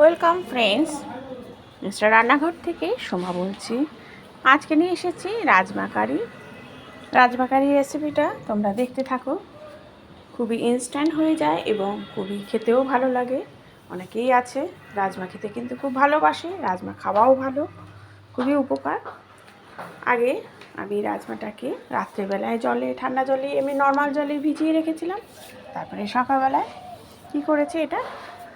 Welcome friends, mister রান্নাঘর থেকে সোমা বলছি। আজকে নিয়ে এসেছি রাজমা কারি রাজমা কারি রেসিপিটা তোমরা দেখতে থাকো। খুবই ইনস্ট্যান্ট হয়ে যায় এবং খুবই খেতেও ভালো লাগে। অনেকেই আছে, রাজমা খেতে কিন্তু খুব ভালোবাসে, রাজমা খাওয়াও ভালো, খুবই উপকার। আগে আমি রাজমাটাকে রাত্রেবেলায় জলে, ঠান্ডা জলে, এমনি নর্মাল জলে ভিজিয়ে রেখেছিলাম। তারপরে সকালবেলায় কী করেছে এটা?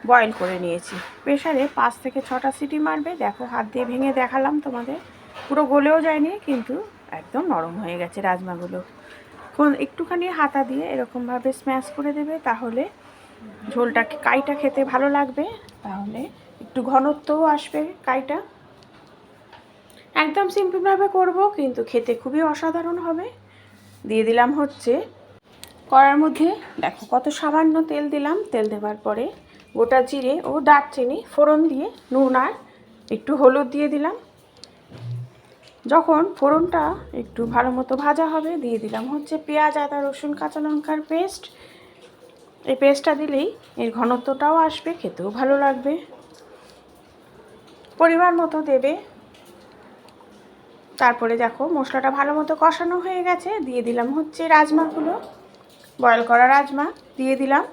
বয়েল করে নিয়েছি। প্রেশারে পাঁচ থেকে ছটা সিটি মারবে। দেখো, হাত দিয়ে ভেঙে দেখালাম তোমাদের। পুরো গলেও যায়নি, কিন্তু একদম নরম হয়ে গেছে রাজমাগুলো। কোন একটুখানি হাতা দিয়ে এরকমভাবে স্ম্যাশ করে দেবে, তাহলে ঝোলটা, কাইটা খেতে ভালো লাগবে। তাহলে একটু ঘনত্বও আসবে কাইটা। একদম সিম্পলভাবে করব, কিন্তু খেতে খুবই অসাধারণ হবে। দিয়ে দিলাম হচ্ছে কড়ার মধ্যে, দেখো কত সামান্য তেল দিলাম। তেল দেওয়ার পরে গোটা জিরে ও দারচিনি ফোড়ন দিয়ে নুন আর একটু হলুদ দিয়ে দিলাম। যখন ফোড়নটা একটু ভালো মতো ভাজা হবে, দিয়ে দিলাম হচ্ছে পেঁয়াজ, আদা, রসুন, কাঁচা লঙ্কার পেস্ট। এই পেস্টটা দিলেই এর ঘনত্বটাও আসবে, খেতেও ভালো লাগবে। পরিমাণ মতো দেবে। তারপরে দেখো মশলাটা ভালো মতো কষানো হয়ে গেছে। দিয়ে দিলাম হচ্ছে রাজমাগুলো। বয়েল করা রাজমা দিয়ে দিলাম।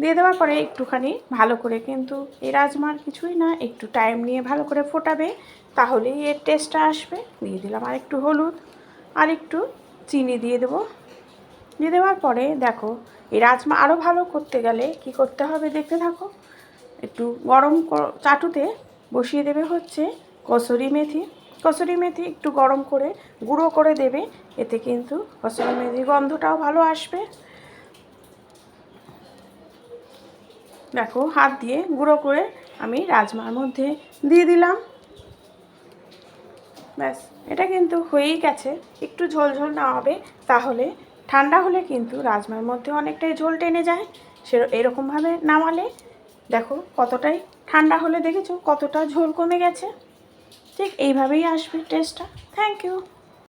দিয়ে দেওয়ার পরে একটুখানি ভালো করে কিন্তু এই রাজমার কিছুই না, একটু টাইম নিয়ে ভালো করে ফোটাবে, তাহলেই এর টেস্টটা আসবে। দিয়ে দিলাম আর একটু হলুদ আর একটু চিনি দিয়ে দেবো। দিয়ে দেওয়ার পরে দেখো, এই রাজমা আরও ভালো করতে গেলে কি করতে হবে দেখতে থাকো। একটু গরম চাটুতে বসিয়ে দেবে হচ্ছে কসুরি মেথি। কসুরি মেথি একটু গরম করে, গুঁড়ো করে দেবে, এতে কিন্তু কসুরি মেথির গন্ধটাও ভালো আসবে। দেখো, হাত দিয়ে গুঁড়ো করে আমি রাজমার মধ্যে দিয়ে দিলাম। ব্যাস, এটা কিন্তু হয়েই গেছে। একটু ঝোল ঝোল না হবে, তাহলে ঠান্ডা হলে কিন্তু রাজমার মধ্যে অনেকটাই ঝোল টেনে যায়। সে এরকমভাবে নামালে, দেখো কতটাই ঠান্ডা হলে দেখেছ, কতটা ঝোল কমে গেছে। ঠিক এইভাবেই আসবে টেস্টটা থ্যাংক ইউ